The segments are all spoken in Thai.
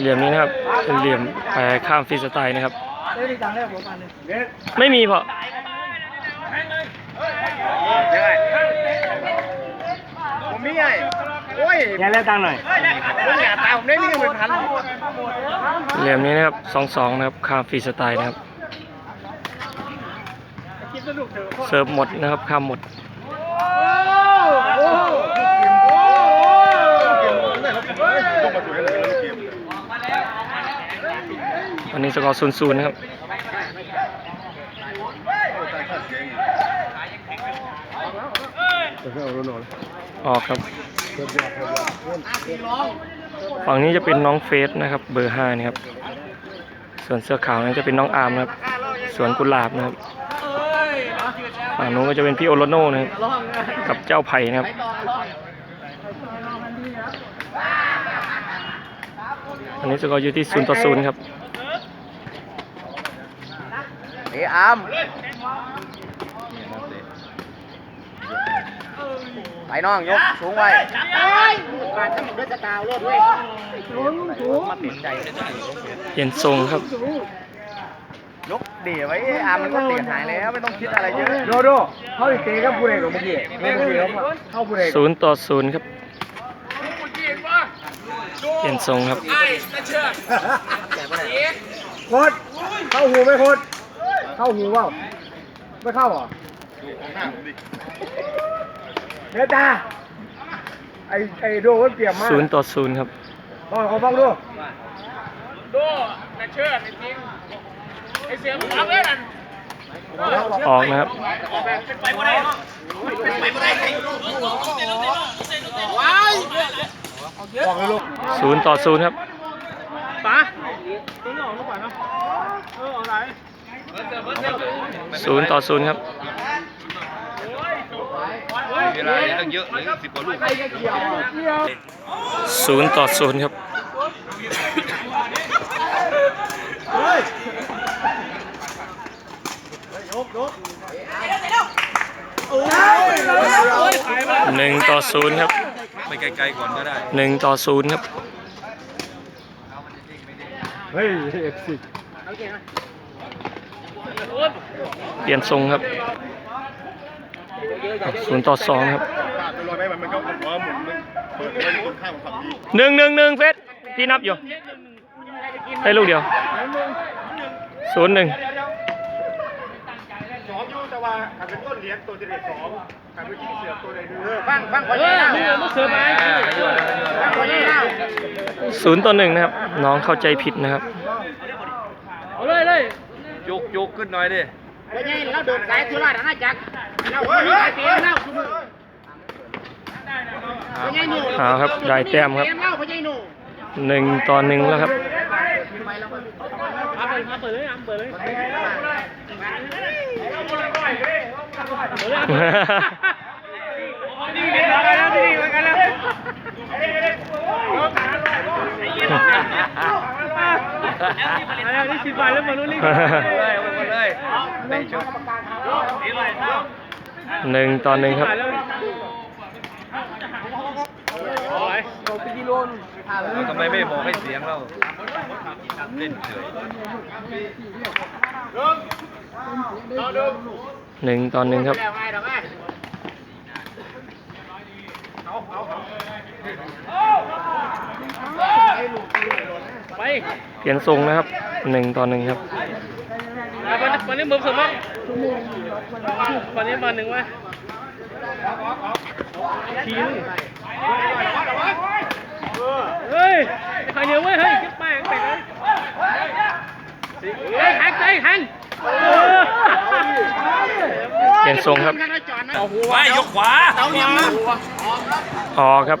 เหลี่ยมนี้นะครับเป็นเหลี่ยมแปรข้ามฟรีสไตล์นะครับได้ดีจังได้ผมอันนึงไม่มีพอผมมีไงโอ้ยแย่แล้วตังหน่อยผมอยากตายผมได้นี่เป็นพันเหลี่ยมนี้นะครับสองสองนะครับข้ามฟรีสไตล์นะครับ เสิร์ฟหมดนะครับข้ามหมด วันนี้สกอร์ศูนย์ศูนย์นะครับออกครับ ฝั่งนี้จะเป็นน้องเฟสนะครับ เบอร์ห้านี่ครับ ส่วนเสื้อขาวนั้นจะเป็นน้องอาร์มนะครับ ส่วนกุหลาบนะครับฝั่งนู้นก็จะเป็นพี่โอโลโน่นะครับกับเจ้าไผ่นะครับอันนี้สกอร์อยู่ที่ศูนย์ต่อศูนย์ครับ ออามไปน้องยกสูงไว้การจมันด้วยสกาวรถด้วยมาติดใจเปลี่ยนทรงครับยกเดี๋ยวไว้อามันก็เสียหายแล้วไม่ต้องคิดอะไรเยอะโดโดเขาอีกตีกับผู้ใดกับเมื่อกี้เมื่อกี้เข้าผู้ใดศูนย์ต่อศูนย์ครับเปลี่ยนทรงครับโคตรเข้าหูไหมโคตร เข้าหูเปล่าไม่เข้าเหรอเนื้อตาไอไอโดมันเปรียบมากศูนย์ต่อศูนย์ครับลองเขาฟังดูออกนะครับบอกเลยลูกศูนย์ต่อศูนย์ครับ ศูนย์ต่อศูนย์ครับเวลาตั้งเยอะเลยสิบกว่าลูกศูนย์ต่อศูนย์ครับหนึ่งต่อศูนย์ครับไปไกลๆก่อนก็ได้หนึ่งต่อศูนย์ครับเฮ้ยเอฟซี เปลี่ยนทรงครับศูนย์ต่อสองครับหนึ่งหนึ่งหนึ่งเฟสพี่นับอยู่ได้ลูกเดียวศูนย์หนึ่งว่าขันเป็นต้นเลี้ยงตัวที่เด็กสองขันเป็นที่เสือตัวใดดูฟังฟังคนนี้นะฟังคนนี้นะศูนย์ต่อหนึ่งนะครับ น้องเข้าใจผิดนะครับ ยกยกขึ้นหน่อยดิเป็นไงเราโดนสายทุราชอาณาจักรเราคุยกันเตียงเล่าคุณมือเป็นไงหนูเอาครับได้แต้มครับเตียงเล่าเป็นไงหนูหนึ่งต่อหนึ่งแล้วครับเลยหมดเลยในชุดหนึ่งต่อหนึ่งครับแล้วทำไมไม่บอกให้เสียงเราเล่นเฉยหนึ่งต่อหนึ่งครับเปลี่ยนทรงนะครับหนึ่งต่อหนึ่งครับวันวันนี้มือผมว่าวันนี้มาหนึ่งวะทีนึงเฮ้ยใครเหนียวเว้ยเฮ้ยเก็บแป้งไปเลยเฮ้ยหักใจหันเปลี่ยนทรงครับไม่ยกขวาออกครับ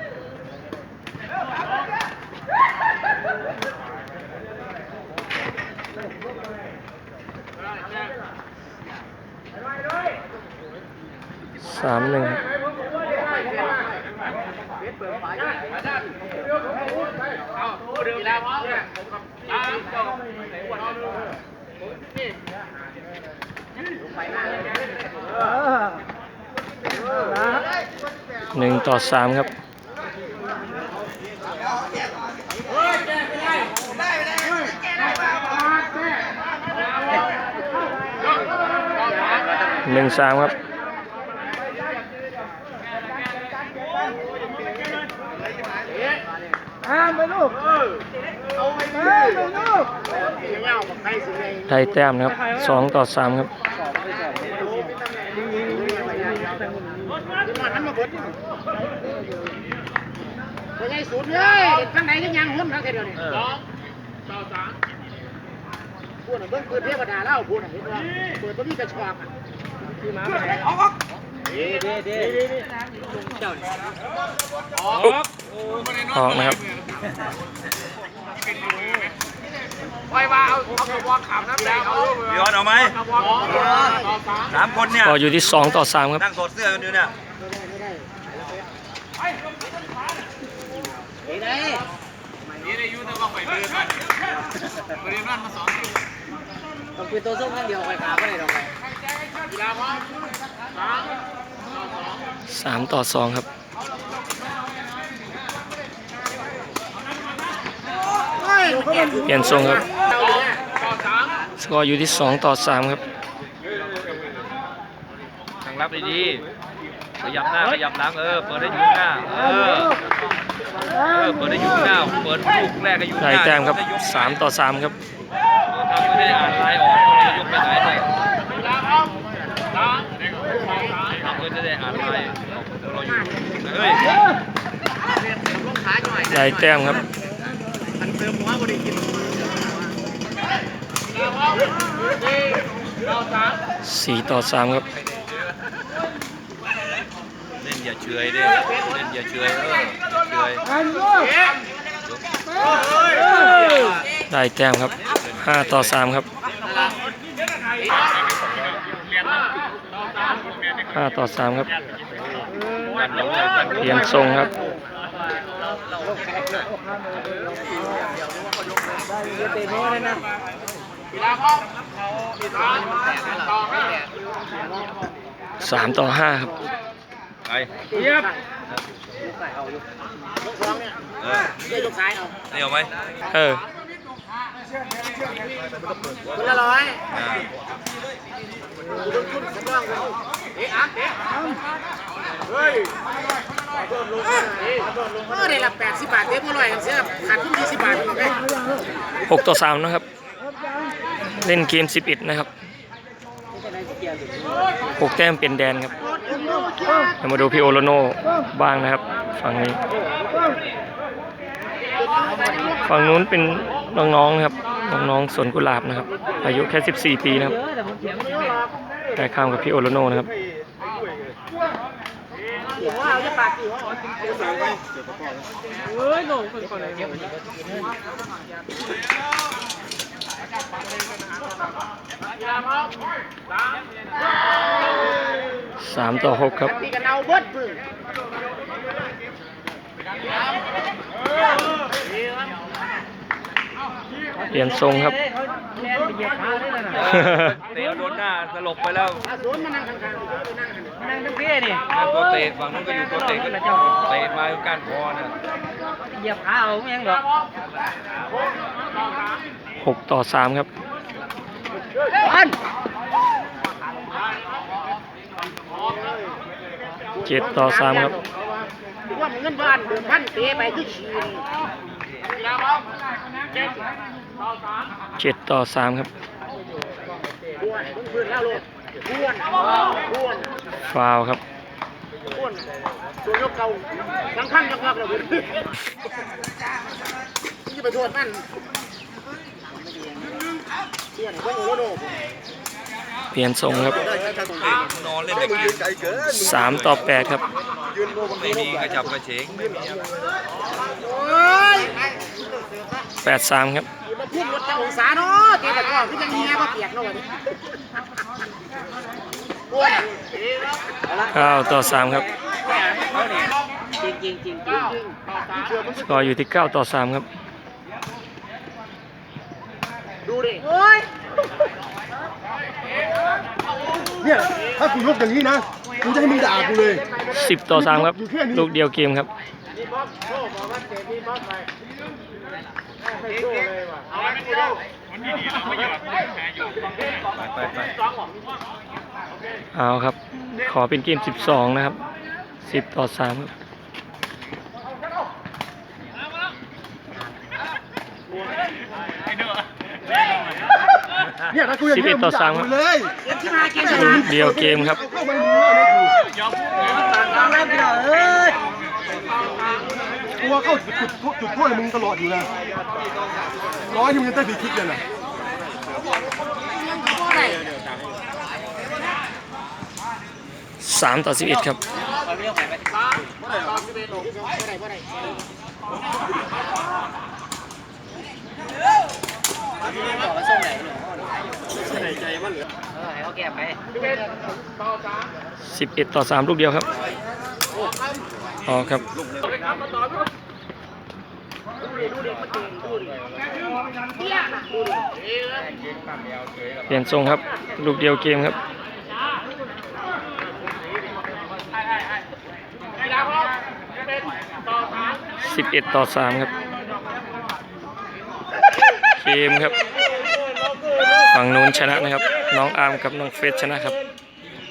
สามหนึ่งหนึ่งต่อสามครับหนึ่งสามครับ ห้ามไปลูกเออเอาไปเลยไปลูกได้แต้มนะครับสองต่อสามครับตัวใหญ่สุดเลยข้างในยังยังหุ่นทั้งเดียวนี่สองต่อสามพูดหน่อยเบิ้งปืนเทวดาเล่าพูดหน่อยเห็นว่าเปิดตัวนี้กระชอกอะคือมาเลยออกเด้เด้เด้เจ้านี่อ ออกนะครับไว้ว่าเอาเอากระบอกขามน้ำแดงเอาพี่ออสเอาไหมสามคนเนี่ยก็อยู่ที่สองต่อสามครับนั่งถอดเสื้อกันอยู่เนี่ยนี่ไงนี่ได้ยุ่งแต่ว่าไปเดินมันไปเดินมันมาสองต้องเป็นตัวส้มกันเดียวไปขาไม่ได้หรอกกีฬาพร้อมสามสามต่อสองครับ เปลี่ยนทรงครับต่อสามสกอร์อยู่ที่สองต่อสามครับทางรับดีๆขยับหน้าขยับหลังเออ เปิดได้อยู่หน้า เออ เออ เปิดได้อยู่หน้า เปิดลูกแรกก็อยู่หได้น้าแต้มครับสามต่อสามครับทำไม่ได้อ่านลายออกจะยกไปไหนเนี่ยกีฬาพร้อมสามทำเพื่อจะได้อ่านลายเราอยู่เฮ้ยลงขาหน่อยได้แต้มครับ มันเติมหัวบริกินกีฬาพร้อมสี่ต่อสามสี่ต่อสามครับ เล่นอย่าเฉยดิเล่นอย่าเฉยเออเฉยอันลูกได้แต้มครับห้าต่อสามครับห้าต่อสามครับกันเราเลยกันเปลี่ยนทรงครับ กีฬาพร้อมสามต่อห้าสามต่อห้าครับไปเยียบยกสองเนี่ยเออเยียบยกซ้ายเอานี่เอาไหมเออคนละร้อยอ่าดูขึ้นสำรองเลย เอ๊ะอะเอ๊ะเฮ้ยโดนลงเอ๊ะโดนลงได้ละแปดสิบบาทเต็มอร่อยเสียขาดทุนยี่สิบบาทโอเคหกต่อสามนะครับ เล่นเกมสิบเอ็ดนะครับหกแต้มเป็นแดนครับเรามาดูพี่โอโลโน่บ้างนะครับ ฝั่งนี้ ฝั่งนู้นเป็นน้องๆนะครับ น้องๆสวนกุหลาบนะครับ อายุแค่ 14 ปีนะครับแต่ข้ามกับพี่โอโลโน่นะครับ ว่าเอาจะปากกี่ว่า เฮ้ยโง่คนคนไหนสามต่อหกครับตีกันเอาเบิดมือเปลี่ยนทรงครับเตะโดนหน้าสลบไปแล้ว นมานั่งข้างๆนั่งทั้งเพี้ยนี่นั่นตัวเตะฝั่งนู้นก็อยู่ตัวเตะก็เตะมาก้านคอน่ะเหยียบขาเอาไม่ยังหรอกหกต่อสามครับอันเจ็ดต่อสามครับว่าเงินบ้านเดิมพันเตะไปคือชีนเจ็ดต่อสามครับบ้วนต้องพื้นแล้วลูกบ้วนบ้วน ฟาวครับตัวยกเก่าสังขังยกลักแล้วคุณจะไปโทษมันเปลี่ยนทรงครับนอนเล่นแต่เกมสามต่อแปดครับไม่มีกระจับกระเฉงไม่มีอะไรแปดสามครับมาพุ่งรถจังองศาเนาะตีแต่ก็คือยังเงี้ยก็เปียกเนาะ เก้าต่อสามครับจริงจริงจริงจริงสกอร์อยู่ที่เก้าต่อสามครับดูดิเนี่ยถ้ากูยกอย่างนี้นะกูจะให้มึงด่ากูเลยสิบต่อสามครับ ลูกเดียวเกมครับไปไป เอาครับ ขอเป็นเกมสิบสองนะครับสิบต่อสามครับเนี่ยถ้ากูอย่างนี้11ต่อ3ครับมึงด่กูเลยเก็บที่มาเก็บลูกเดียวเกมครับเอาเข้ามาในมือเนี่ยกูตามแล้วพี่น้องเอ้ยกูว่าเข้าจุดจุดจุดโทษมึงตลอดอยู่นะร้อยที่มึงจะได้ดีคิกเลยนะ สามต่อสิบเอ็ดครับสิบเอ็ดต่อสามลูกเดียวครับอ๋อครับเปลี่ยนทรงครับ ลูกเดียวเกมครับ สิบเอ็ดต่อสามครับ เกมครับ ฝั่งนู้นชนะนะครับ น้องอาร์มกับน้องเฟสชนะครับ